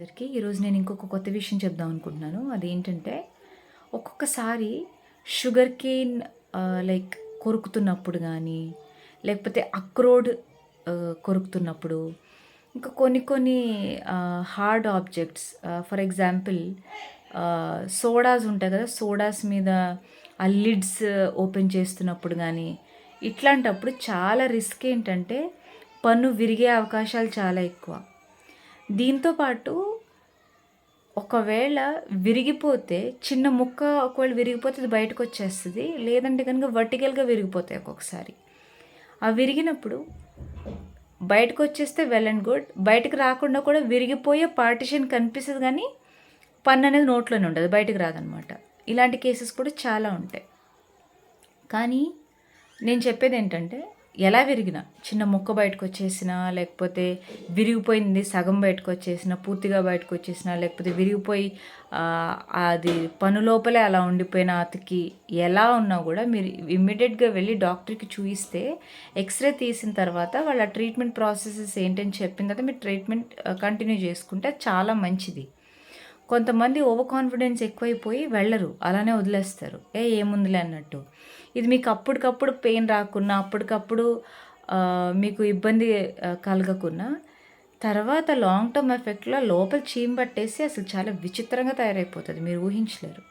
అందరికీ ఈరోజు నేను ఇంకొక కొత్త విషయం చెప్దాం అనుకుంటున్నాను. అదేంటంటే ఒక్కొక్కసారి షుగర్ కేన్ లైక్ కొరుకుతున్నప్పుడు కానీ లేకపోతే అక్రోడ్ కొరుకుతున్నప్పుడు ఇంకా కొన్ని కొన్ని hard objects for example sodas ఉంటాయి కదా సోడాస్ మీద ఆ లిడ్స్ ఓపెన్ చేస్తున్నప్పుడు కానీ ఇట్లాంటప్పుడు చాలా రిస్క్ ఏంటంటే పన్ను విరిగే అవకాశాలు చాలా ఎక్కువ. దీంతో పాటు ఒకవేళ విరిగిపోతే చిన్న ముక్క ఒకవేళ విరిగిపోతే అది బయటకు వచ్చేస్తుంది లేదంటే కనుక వర్టికల్గా విరిగిపోతాయి ఒక్కొక్కసారి. ఆ విరిగినప్పుడు బయటకు వచ్చేస్తే వెల్ అండ్ గుడ్ బయటకు రాకుండా కూడా విరిగిపోయే పార్టిషన్ కనిపిస్తుంది కానీ పన్ను అనేది నోట్లోనే ఉండదు బయటకు రాదనమాట. ఇలాంటి కేసెస్ కూడా చాలా ఉంటాయి. కానీ నేను చెప్పేది ఏంటంటే ఎలా విరిగినా చిన్న ముక్క బయటకు వచ్చేసినా లేకపోతే విరిగిపోయింది సగం బయటకు వచ్చేసినా పూర్తిగా బయటకు వచ్చేసినా లేకపోతే విరిగిపోయి అది పను లోపలే అలా ఉండిపోయిన అతికి ఎలా ఉన్నా కూడా మీరు ఇమ్మీడియట్గా వెళ్ళి డాక్టర్కి చూయిస్తే ఎక్స్రే తీసిన తర్వాత వాళ్ళ ట్రీట్మెంట్ ప్రాసెసెస్ ఏంటని చెప్పిన తర్వాత మీరు ట్రీట్మెంట్ కంటిన్యూ చేసుకుంటే చాలా మంచిది. కొంతమంది ఓవర్ కాన్ఫిడెన్స్ ఎక్కువైపోయి వెళ్ళరు. అలానే వదిలేస్తారు. ఏ ఏముందిలే అన్నట్టు. ఇది మీకు అప్పటికప్పుడు పెయిన్ రాకున్నా అప్పటికప్పుడు మీకు ఇబ్బంది కలగకున్నా తర్వాత లాంగ్ టర్మ్ ఎఫెక్ట్లో లోపల చీమ్ పట్టేసి అసలు చాలా విచిత్రంగా తయారైపోతుంది. మీరు ఊహించలేరు.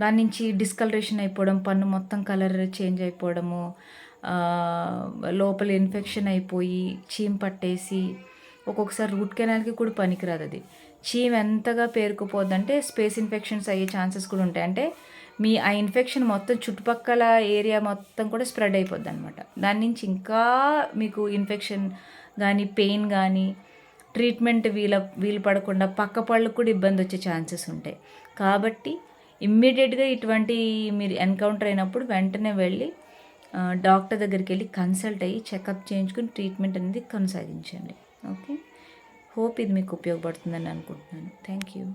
దాని నుంచి డిస్కలరేషన్ అయిపోవడం పన్ను మొత్తం కలర్ చేంజ్ అయిపోవడము లోపల ఇన్ఫెక్షన్ అయిపోయి చీమ్ పట్టేసి ఒక్కొక్కసారి రూట్ కెనాల్కి కూడా పనికిరాదు అది. చీమ్ ఎంతగా పేరుకుపోద్దంటే స్పేస్ ఇన్ఫెక్షన్స్ అయ్యే ఛాన్సెస్ కూడా ఉంటాయి. అంటే మీ ఆ ఇన్ఫెక్షన్ మొత్తం చుట్టుపక్కల ఏరియా మొత్తం కూడా స్ప్రెడ్ అయిపోద్ది అనమాట దాని నుంచి ఇంకా మీకు ఇన్ఫెక్షన్ కానీ పెయిన్ కానీ ట్రీట్మెంట్ వీల వీలు పడకుండా పక్క పళ్ళకు కూడా ఇబ్బంది వచ్చే ఛాన్సెస్ ఉంటాయి. కాబట్టి ఇమ్మీడియట్గా ఇటువంటి మీరు ఎన్కౌంటర్ అయినప్పుడు వెంటనే వెళ్ళి డాక్టర్ దగ్గరికి వెళ్ళి కన్సల్ట్ అయ్యి చెకప్ చేయించుకుని ట్రీట్మెంట్ అనేది కొనసాగించండి. ఓకే. హోప్ ఇది మీకు ఉపయోగపడుతుందని అనుకుంటున్నాను. Thank you.